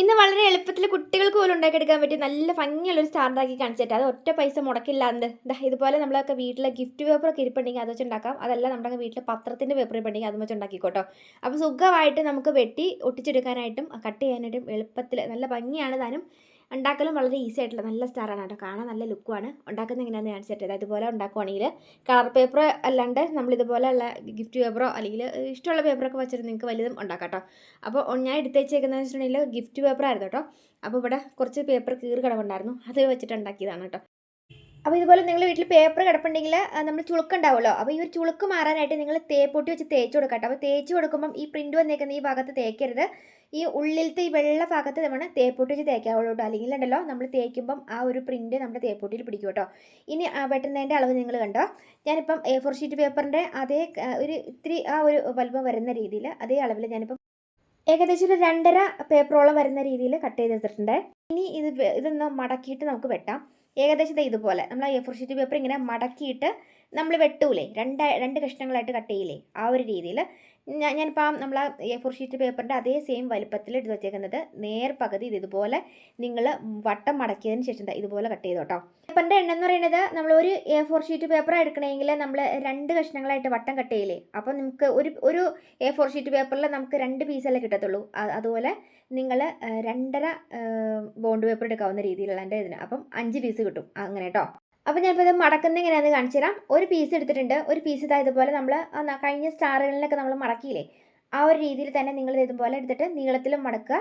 ഇന്ന് വളരെ എളുപ്പത്തിൽ കുട്ടികൾക്ക് പോലും ഉണ്ടാക്കിയെടുക്കാൻ പറ്റിയ നല്ല ഭംഗിയുള്ളൊരു സ്റ്റാർ ഉണ്ടാക്കി കാണിച്ചിട്ട് അത് ഒറ്റ പൈസ മുടക്കില്ലാണ്ട്. ഇതുപോലെ നമ്മളൊക്കെ വീട്ടിലെ ഗിഫ്റ്റ് പേപ്പറൊക്കെ ഇരിപ്പുണ്ടെങ്കിൽ അത് വെച്ചുണ്ടാക്കാം അതല്ല നമ്മുടെ വീട്ടിലെ പത്രത്തിന്റെ പേപ്പർ ഇരിപ്പുണ്ടെങ്കിൽ അതും വെച്ചുണ്ടാക്കിക്കോട്ടോ അപ്പോൾ സുഖമായിട്ട് നമുക്ക് വെട്ടി ഒട്ടിച്ചെടുക്കാനായിട്ടും കട്ട് ചെയ്യാനായിട്ടും എളുപ്പത്തിൽ നല്ല ഭംഗിയാണ് താനും. ഉണ്ടാക്കലും വളരെ ഈസി ആയിട്ടുള്ള നല്ല സ്റ്റാറാണ് കേട്ടോ. കാണാൻ നല്ല ലുക്കുമാണ് ഉണ്ടാക്കുന്നത് എങ്ങനെയാണെന്ന് സെറ്റ് ചെയ്തത് ഇതുപോലെ ഉണ്ടാക്കുവാണെങ്കിൽ കളർ പേപ്പർ അല്ലാണ്ട് നമ്മൾ ഇതുപോലെയുള്ള ഗിഫ്റ്റ് പേപ്പറോ അല്ലെങ്കിൽ ഇഷ്ടമുള്ള പേപ്പറൊക്കെ വെച്ചിട്ട് നിങ്ങൾക്ക് വലുതും ഉണ്ടാക്കാം കേട്ടോ. അപ്പോൾ ഞാൻ എടുത്തേച്ചേക്കുന്നതെന്ന് വെച്ചിട്ടുണ്ടെങ്കിൽ ഗിഫ്റ്റ് പേപ്പറായിരുന്നു കേട്ടോ. അപ്പോൾ ഇവിടെ കുറച്ച് പേപ്പർ കീറി കിടവുണ്ടായിരുന്നു അത് വെച്ചിട്ട് ഉണ്ടാക്കിയതാണ് കേട്ടോ. അപ്പോൾ ഇതുപോലെ നിങ്ങൾ വീട്ടിൽ പേപ്പർ കിടപ്പുണ്ടെങ്കിൽ നമ്മൾ ചുളുക്കുണ്ടാവുമല്ലോ. അപ്പോൾ ഈ ഒരു ചുളുക്ക് മാറാനായിട്ട് നിങ്ങൾ തേപ്പൊട്ടി വെച്ച് തേച്ച് കൊടുക്കട്ടെ. അപ്പോൾ തേച്ച് കൊടുക്കുമ്പം ഈ പ്രിന്റ് വന്നേക്കുന്ന ഈ ഭാഗത്ത് തേക്കരുത്. ഈ ഉള്ളിലത്തെ ഈ വെള്ള ഭാഗത്ത് നമ്മൾ തേപ്പൊട്ടി വെച്ച് തേക്കാവുള്ളൂ കേട്ടോ. അല്ലെങ്കിൽ ഉണ്ടല്ലോ നമ്മൾ തേക്കുമ്പം ആ ഒരു പ്രിന്റ് നമ്മുടെ തേപ്പൊട്ടിയിൽ പിടിക്കും കേട്ടോ. ഇനി വെട്ടുന്നതിന്റെ അളവ് നിങ്ങൾ കണ്ടോ? ഞാനിപ്പം എ ഫോർ ഷീറ്റ് പേപ്പറിന്റെ അതേ ഒരു ഇത്തിരി ആ ഒരു വലുപ്പം വരുന്ന രീതിയിൽ അതേ അളവിൽ ഞാനിപ്പം ഏകദേശം ഒരു രണ്ടര പേപ്പറോളം വരുന്ന രീതിയിൽ കട്ട് ചെയ്തെടുത്തിട്ടുണ്ട്. ഇനി ഇത് ഇതൊന്ന് മടക്കിയിട്ട് നമുക്ക് വെട്ടാം. ഏകദേശം ഇതുപോലെ. നമ്മൾ എ ഫോർ ഷീറ്റ് പേപ്പർ ഇങ്ങനെ മടക്കിയിട്ട് നമ്മൾ വെട്ടൂലേ? രണ്ട് രണ്ട് കഷ്ണങ്ങളായിട്ട് കട്ട് ചെയ്യില്ലേ? ആ ഒരു രീതിയിൽ ഞാനിപ്പം നമ്മൾ എ ഫോർ ഷീറ്റ് പേപ്പറിന്റെ അതേ സെയിം വലുപ്പത്തിൽ എടുത്ത് വെച്ചേക്കുന്നത്. നേർ പകുതി ഇത് ഇതുപോലെ നിങ്ങൾ വട്ടം മടക്കിയതിന് ശേഷം ഇതുപോലെ കട്ട് ചെയ്തു കേട്ടോ പേപ്പറിന്റെ എണ്ണം എന്ന് പറയുന്നത് നമ്മൾ ഒരു എ ഫോർ ഷീറ്റ് പേപ്പർ എടുക്കണമെങ്കിൽ നമ്മൾ രണ്ട് കഷ്ണങ്ങളായിട്ട് വട്ടം കട്ട് ചെയ്യില്ലേ? അപ്പോൾ നമുക്ക് ഒരു ഒരു എ ഫോർ ഷീറ്റ് പേപ്പറിൽ നമുക്ക് രണ്ട് പീസല്ലേ കിട്ടത്തുള്ളൂ. അതുപോലെ നിങ്ങൾ രണ്ടര ബോണ്ട് പേപ്പർ എടുക്കാവുന്ന രീതിയിലുള്ള എന്റെ ഇതിന്. അപ്പം അഞ്ച് പീസ് കിട്ടും. അങ്ങനെ കേട്ടോ അപ്പോൾ ഞാനിപ്പോൾ ഇത് മടക്കുന്ന എങ്ങനെയാണെന്ന് കാണിച്ചു തരാം. ഒരു പീസ് എടുത്തിട്ടുണ്ട്. ഒരു പീസ് ഇതാ ഇതുപോലെ നമ്മൾ കഴിഞ്ഞ സ്റ്റാറുകളിലൊക്കെ നമ്മൾ മടക്കിയില്ലേ? ആ ഒരു രീതിയിൽ തന്നെ നിങ്ങൾ ഇതുപോലെ എടുത്തിട്ട് നീളത്തിലും മടക്കുക.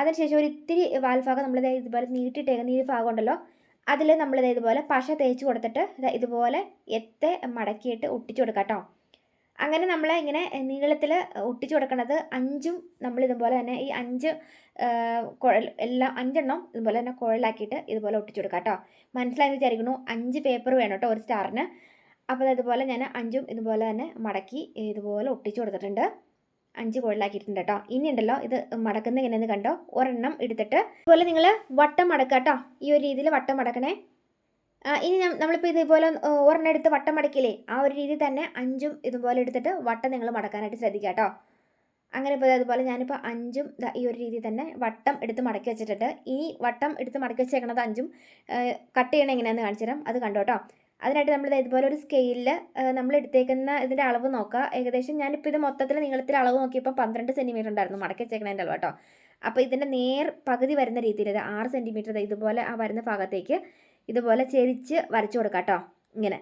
അതിനുശേഷം ഒരു ഇത്തിരി വാൽഭാഗം നമ്മൾ ഇതുപോലെ നീട്ടിയിട്ടേക്കുന്ന ഈ ഭാഗം ഉണ്ടല്ലോ അതിൽ നമ്മൾ ഇതുപോലെ പശ തേച്ച് കൊടുത്തിട്ട് ഇതുപോലെ എത്തെ മടക്കിയിട്ട് ഒട്ടിച്ചു കൊടുക്കാം കേട്ടോ അങ്ങനെ നമ്മൾ ഇങ്ങനെ നീളത്തിൽ ഒട്ടിച്ചു കൊടുക്കുന്നത് അഞ്ചും നമ്മൾ ഇതുപോലെ തന്നെ ഈ അഞ്ച് കുഴൽ എല്ലാം അഞ്ചെണ്ണം ഇതുപോലെ തന്നെ കുഴലാക്കിയിട്ട് ഇതുപോലെ ഒട്ടിച്ചു കൊടുക്കാം കേട്ടോ. മനസ്സിലായെന്ന് വിചാരിക്കുന്നു അഞ്ച് പേപ്പർ വേണം കേട്ടോ ഒരു സ്റ്റാറിന് അപ്പോൾ അതുപോലെ ഞാൻ അഞ്ചും ഇതുപോലെ തന്നെ മടക്കി ഇതുപോലെ ഒട്ടിച്ചു കൊടുത്തിട്ടുണ്ട്. അഞ്ച് കുഴലാക്കിയിട്ടുണ്ട് കേട്ടോ. ഇനി ഉണ്ടല്ലോ ഇത് മടക്കുന്ന എങ്ങനെയെന്ന് കണ്ടോ? ഒരെണ്ണം എടുത്തിട്ട് ഇതുപോലെ നിങ്ങൾ വട്ടം മടക്കുക കേട്ടോ. ഈ ഒരു രീതിയിൽ വട്ടം മടക്കണേ. ഇനി നമ്മളിപ്പോൾ ഇതേപോലെ ഒരെണ്ണം എടുത്ത് വട്ടം മടക്കില്ലേ? ആ ഒരു രീതി തന്നെ അഞ്ചും ഇതുപോലെ എടുത്തിട്ട് വട്ടം നിങ്ങൾ മടക്കാനായിട്ട് ശ്രദ്ധിക്കുക കേട്ടോ. അങ്ങനെ ഇപ്പോൾ അതുപോലെ ഞാനിപ്പോൾ അഞ്ചും ഈ ഒരു രീതിയിൽ തന്നെ വട്ടം എടുത്ത് മടക്കി വെച്ചിട്ടുണ്ട്. ഈ വട്ടം എടുത്ത് മടക്കി വെച്ചേക്കണത് അഞ്ചും കട്ട് ചെയ്യണം എങ്ങനെയാണെന്ന് കാണിച്ചു തരാം. അത് കണ്ടോ കേട്ടോ? അതിനായിട്ട് നമ്മൾ ഇതേപോലെ ഒരു സ്കെയിലിൽ നമ്മൾ എടുത്തേക്കുന്ന ഇതിന്റെ അളവ് നോക്കുക. ഏകദേശം ഞാനിപ്പോൾ ഇത് മൊത്തത്തിൽ നീളത്തിൽ അളവ് നോക്കിയപ്പോൾ പന്ത്രണ്ട് സെന്റിമീറ്റർ ഉണ്ടായിരുന്നു മടക്കി വെച്ചേക്കണതിന്റെ അളവ് കേട്ടോ. അപ്പോൾ ഇതിന്റെ നേർ പകുതി വരുന്ന രീതിയിൽ ഇത് ആറ് സെന്റിമീറ്റർ ഇതുപോലെ ആ വരുന്ന ഭാഗത്തേക്ക് ഇതുപോലെ ചെരിച്ച് വരച്ചു കൊടുക്കാം കേട്ടോ ഇങ്ങനെ.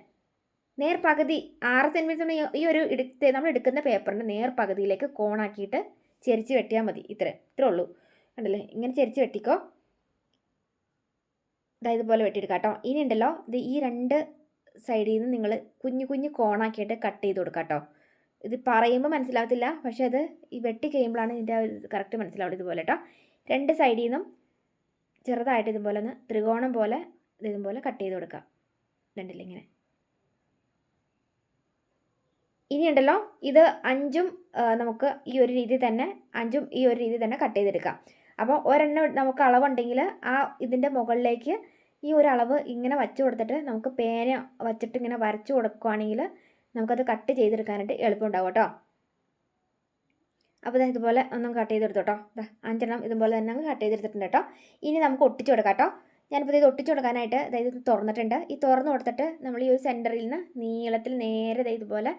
നേർ പകുതി ആറ് സെന്റിമീറ്റർ ഈ ഒരു എടുത്ത് നമ്മൾ എടുക്കുന്ന പേപ്പറിന്റെ നേർ പകുതിയിലേക്ക് കോണാക്കിയിട്ട് ചെരിച്ച് വെട്ടിയാൽ മതി. ഇത്ര. ഇത്രേ ഉള്ളൂ. ഉണ്ടല്ലേ ഇങ്ങനെ ചെരിച്ച് വെട്ടിക്കോ. ഇതാ ഇതുപോലെ വെട്ടിയെടുക്കാം കേട്ടോ ഇനി ഉണ്ടല്ലോ ഇത് ഈ രണ്ട് സൈഡിൽ നിന്ന് നിങ്ങൾ കുഞ്ഞു കുഞ്ഞു കോണാക്കിയിട്ട് കട്ട് ചെയ്ത് കൊടുക്കാം കേട്ടോ ഇത് പറയുമ്പോൾ മനസ്സിലാവത്തില്ല പക്ഷെ അത് ഈ വെട്ടി കഴിയുമ്പോഴാണ് ഇതിന്റെ കറക്റ്റ് മനസ്സിലാവുള്ളൂ ഇതുപോലെ കേട്ടോ രണ്ട് സൈഡിൽ നിന്നും ചെറുതായിട്ട് ഇതുപോലെ ഒന്ന് ത്രികോണം പോലെ ഇതുപോലെ കട്ട് ചെയ്ത് കൊടുക്കാം. രണ്ടില്ല ഇങ്ങനെ? ഇനി ഉണ്ടല്ലോ ഇത് അഞ്ചും നമുക്ക് ഈ ഒരു രീതി തന്നെ അഞ്ചും ഈ ഒരു രീതി തന്നെ കട്ട് ചെയ്തെടുക്കാം. അപ്പോൾ ഒരെണ്ണം നമുക്ക് അളവുണ്ടെങ്കിൽ ആ ഇതിന്റെ മുകളിലേക്ക് ഈ ഒരു അളവ് ഇങ്ങനെ വച്ചു കൊടുത്തിട്ട് നമുക്ക് പേന വച്ചിട്ട് ഇങ്ങനെ വരച്ചു കൊടുക്കുകയാണെങ്കിൽ നമുക്കത് കട്ട് ചെയ്തെടുക്കാനായിട്ട് എളുപ്പമുണ്ടാവും കേട്ടോ. അപ്പോൾ ഇതുപോലെ ഒന്നും കട്ട് ചെയ്തെടുത്തു കേട്ടോ. ദാ അഞ്ചെണ്ണം ഇതുപോലെ തന്നെ കട്ട് ചെയ്തെടുത്തിട്ടുണ്ട് കേട്ടോ. ഇനി നമുക്ക് ഒട്ടിച്ചു കൊടുക്കാം കേട്ടോ. ഞാനിപ്പോൾ ഇത് ഒട്ടിച്ചു കൊടുക്കാനായിട്ട് അതായത് ഇത് തുറന്നിട്ടുണ്ട്. ഈ തുറന്ന് കൊടുത്തിട്ട് നമ്മൾ ഈ ഒരു സെന്ററിൽ നിന്ന് നീളത്തിൽ നേരെ ഇതുപോലെ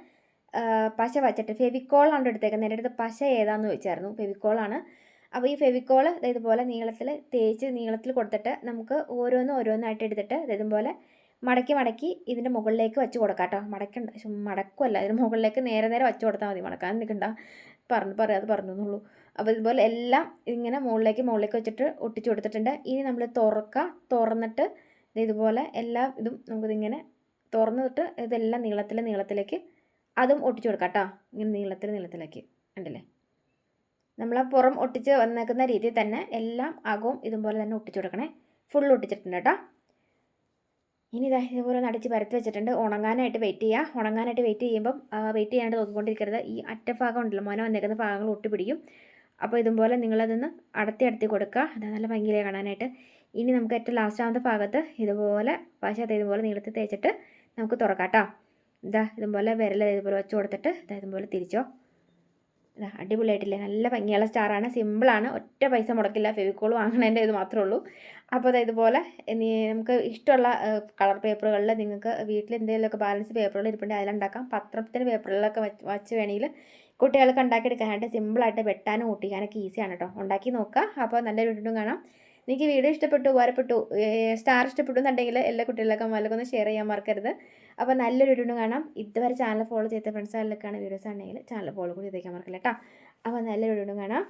പശ വച്ചിട്ട് ഫെവിക്കോളാണ് എടുത്തേക്കുന്നത്. എന്റെ അടുത്ത് പശ ഏതാന്ന് ചോദിച്ചായിരുന്നു. ഫെവിക്കോളാണ് അപ്പോൾ ഈ ഫെവിക്കോൾ ഇതുപോലെ നീളത്തിൽ തേച്ച് നീളത്തിൽ കൊടുത്തിട്ട് നമുക്ക് ഓരോന്നും ഓരോന്നായിട്ട് എടുത്തിട്ട് ഇതുപോലെ മടക്കി മടക്കി ഇതിന്റെ മുകളിലേക്ക് വെച്ച് കൊടുക്കാം കേട്ടോ. മടക്കണ്ട മടക്കുമല്ല ഇതിന് മുകളിലേക്ക് നേരെ നേരെ വെച്ച് കൊടുത്താൽ മതി. മടക്കാൻ നിൽക്കണ്ട പറഞ്ഞു പറയാതെ പറഞ്ഞു എന്നുള്ളൂ അപ്പോൾ ഇതുപോലെ എല്ലാം ഇങ്ങനെ മുകളിലേക്ക് മുകളിലേക്ക് വെച്ചിട്ട് ഒട്ടിച്ചു കൊടുത്തിട്ടുണ്ട്. ഇനി നമ്മൾ തുറക്കുക തുറന്നിട്ട് ഇതുപോലെ എല്ലാ ഇതും നമുക്കിതിങ്ങനെ തുറന്നിട്ട് ഇതെല്ലാം നീളത്തിൽ നീളത്തിലേക്ക് അതും ഒട്ടിച്ചു കൊടുക്കാം കേട്ടോ. ഇങ്ങനെ നീളത്തിൽ നീളത്തിലേക്ക്. ഉണ്ടല്ലേ നമ്മൾ ആ പുറം ഒട്ടിച്ച് വന്നേക്കുന്ന രീതിയിൽ തന്നെ എല്ലാം അകവും ഇതുപോലെ തന്നെ ഒട്ടിച്ചു കൊടുക്കണേ. ഫുൾ ഒട്ടിച്ചിട്ടുണ്ട് കേട്ടോ. ഇനി ഇതാ ഇതുപോലെ ഒന്ന് അടിച്ച് പരത്തി വെച്ചിട്ടുണ്ട്. ഉണങ്ങാനായിട്ട് വെയിറ്റ് ചെയ്യുക ഉണങ്ങാനായിട്ട് വെയിറ്റ് ചെയ്യുമ്പം വെയിറ്റ് ചെയ്യാനായിട്ട് നോക്കിക്കൊണ്ടിരിക്കരുത്. ഈ അറ്റഭാഗം ഉണ്ടല്ലോ മോനെ വന്നേക്കുന്ന ഭാഗങ്ങൾ ഒട്ടിപ്പിടിക്കും. അപ്പോൾ ഇതുപോലെ നിങ്ങളതൊന്ന് അടത്തി അടത്തി കൊടുക്കുക. അത് നല്ല ഭംഗിയിലേ കാണാനായിട്ട്. ഇനി നമുക്ക് ഏറ്റവും ലാസ്റ്റാമത്തെ ഭാഗത്ത് ഇതുപോലെ പശത്ത് ഇതുപോലെ നീളത്തിൽ തേച്ചിട്ട് നമുക്ക് തുറക്കാം കേട്ടോ ഇതാ ഇതുപോലെ വിരൽ ഇതുപോലെ വെച്ച് കൊടുത്തിട്ട് ഇതാ ഇതുപോലെ തിരിച്ചോ. ഇതാ അടിപൊളിയായിട്ടില്ലേ? നല്ല ഭംഗിയുള്ള സ്റ്റാറാണ് സിമ്പിളാണ് ഒറ്റ പൈസ മുടക്കില്ല. ഫെവിക്കോൾ വാങ്ങണതിന്റെ ഇത് മാത്രമേ ഉള്ളൂ. അപ്പോൾ അതാ ഇതുപോലെ നമുക്ക് ഇഷ്ടമുള്ള കളർ പേപ്പറുകളിൽ നിങ്ങൾക്ക് വീട്ടിൽ എന്തെങ്കിലുമൊക്കെ ബാലൻസ് പേപ്പറുകൾ ഇരിപ്പുണ്ടെങ്കിൽ അതിലുണ്ടാക്കാം. പത്രത്തിന്റെ പേപ്പറുകളിലൊക്കെ വച്ച് വേണമെങ്കിൽ കുട്ടികൾക്ക് ഉണ്ടാക്കിയെടുക്കാനായിട്ട് സിമ്പിളായിട്ട് വെട്ടാനും ഒട്ടിക്കാനൊക്കെ ഈസിയാണ് കേട്ടോ ഉണ്ടാക്കി നോക്കുക അപ്പോൾ നല്ലൊരു വീണ്ടും കാണാം. നിങ്ങൾക്ക് വീഡിയോ ഇഷ്ടപ്പെട്ടു ഉപകാരപ്പെട്ടു സ്റ്റാർ ഇഷ്ടപ്പെട്ടു എന്നുണ്ടെങ്കിൽ എല്ലാ കുട്ടികൾക്കും ഒന്ന് ഷെയർ ചെയ്യാൻ മറക്കരുത്. അപ്പോൾ നല്ലൊരു വീഡിയോ കാണാം. ഇതുവരെ ചാനൽ ഫോളോ ചെയ്ത ഫ്രണ്ട്സ് ആരിലൊക്കെയാണ് വീഡിയോസ് ആണെങ്കിൽ ചാനൽ ഫോളോ കൂടി ചെയ്തേക്കാൻ മറക്കില്ല കേട്ടോ അപ്പോൾ നല്ലൊരു വീഡിയോ കാണാം.